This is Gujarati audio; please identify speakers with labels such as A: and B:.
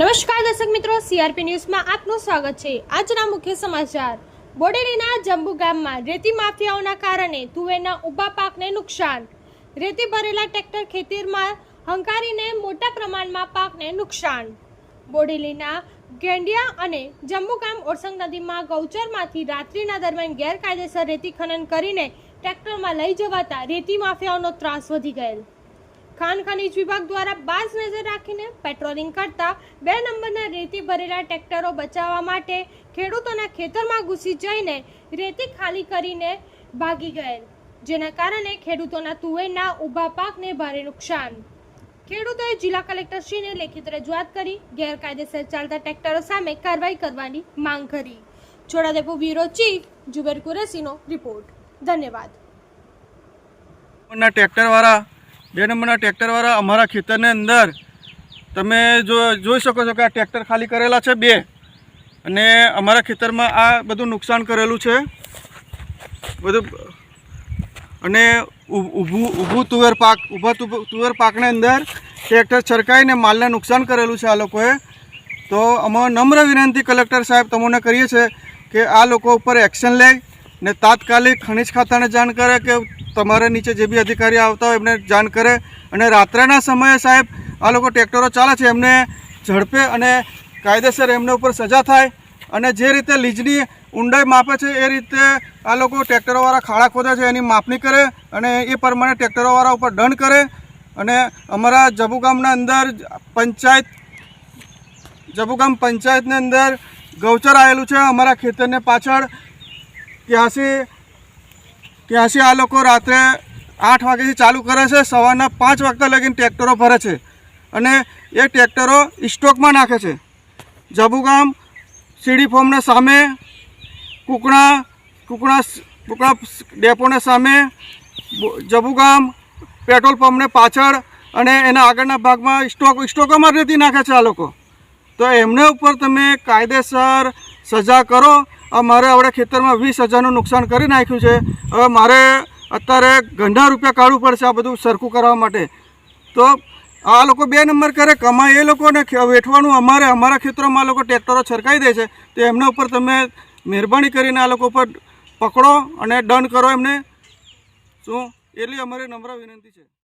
A: નમસ્કાર દર્શક મિત્રો સીઆરપી ન્યૂઝમાં આપનું સ્વાગત છે. આજના મુખ્ય સમાચાર. બોડેલીના જંબુ ગામમાં રેતી માફિયાઓના કારણે તુવેરના ઊભા પાકને નુકસાન. રેતી ભરેલા ટ્રેક્ટર ખેતીમાં હંકારીને મોટા પ્રમાણમાં પાકને નુકસાન. બોડેલીના ગેંડિયા અને જમ્મુકામ ઓરસંગ નદીમાં ગૌચરમાંથી રાત્રિના દરમિયાન ગેરકાયદેસર રેતી ખનન કરીને ટ્રેક્ટરમાં લઈ જવાતા રેતી માફિયાઓનો ત્રાસ વધી ગયેલ. ખાન ખનીજ વિભાગ દ્વારા બાજ નજર રાખીને પેટ્રોલિંગ કરતા બે નંબરના રેતી ભરેલા ટ્રેક્ટરો બચાવવા માટે ખેડૂતોના ખેતરમાં ઘૂસી જઈને રેતી ખાલી કરીને ભાગી ગયેલ, જેના કારણે ખેડૂતોના તુવેરના ઊભા પાકને ભારે નુકસાન. ખેડૂતોએ જિલ્લા કલેક્ટરશ્રીને લેખિત રજૂઆત કરી, ગેરકાયદેસર ચાલતા ટ્રેક્ટરો સામે કાર્યવાહી કરવાની માંગ કરી. છોટાદેપુ બ્યુરો ચીફ જુબેર કુરેશીનો રિપોર્ટ. ધન્યવાદ.
B: ટ્રેક્ટરવાળા, બે નંબરના ટ્રેક્ટરવાળા અમારા ખેતરની અંદર તમે જો, જોઈ શકો છો કે આ ટ્રેક્ટર ખાલી કરેલા છે બે. અને અમારા ખેતરમાં આ બધું નુકસાન કરેલું છે. બધું, અને ઊભું ઊભું તુવેર પાક ઊભા તુવેર પાકની અંદર ટ્રેક્ટર છરકાઈને માલને નુકસાન કરેલું છે આ લોકોએ. તો અમે નમ્ર વિનંતી કલેક્ટર સાહેબ તમને કરીએ છીએ કે આ લોકો ઉપર એક્શન લે ને તાત્કાલિક ખનિજ ખાતાને જાણ કરે કે તમારે નીચે જે બી અધિકારી આવતા હોય એમને જાણ કરે. અને રાત્રેના સમયે સાહેબ આ લોકો ટ્રેક્ટરો ચાલે છે. એમને ઝડપે અને કાયદેસર એમને ઉપર સજા થાય. અને જે રીતે લીજની ઊંડાઈ માપે છે, એ રીતે આ લોકો ટ્રેક્ટરોવાળા ખાડા ખોદે છે, એની માપણી કરે અને એ પ્રમાણે ટ્રેક્ટરોવાળા ઉપર દંડ કરે. અને અમારા જબુ ગામના અંદર પંચાયત જબુગામ પંચાયતની અંદર ગૌચર આવેલું છે. અમારા ખેતરને પાછળ ત્યાંથી ત્યાંથી આ લોકો રાત્રે આઠ વાગ્યાથી ચાલુ કરે છે. સવારના પાંચ વાગતા લગીને ટ્રેક્ટરો ભરે છે અને એ ટ્રેક્ટરો સ્ટોકમાં નાખે છે. જબુગામ સીડી ફોર્મના સામે, કુકણા કુકણા કુકણા ડેપોના સામે જબુગામ પેટ્રોલ પંપને પાછળ અને એના આગળના ભાગમાં સ્ટોક, સ્ટોકોમાં રેતી નાખે છે આ લોકો. તો એમને ઉપર તમે કાયદેસર સજા કરો. મારે હવે ખેતરમાં વીસ હજારનું નુકસાન કરી નાખ્યું છે. હવે મારે અત્યારે ઘણા રૂપિયા કાઢવું પડશે આ બધું સરખું કરવા માટે. તો આ લોકો બે નંબર કરે, કમાય એ લોકોને વેઠવાનું અમારે, અમારા ખેતરોમાં લોકો ટ્રેક્ટરો છરકાઈ દે છે. તો એમના ઉપર તમે મહેરબાની કરીને આ લોકો ઉપર પકડો અને દંડ કરો એમને. શું? એટલી અમારી નમ્ર વિનંતી છે.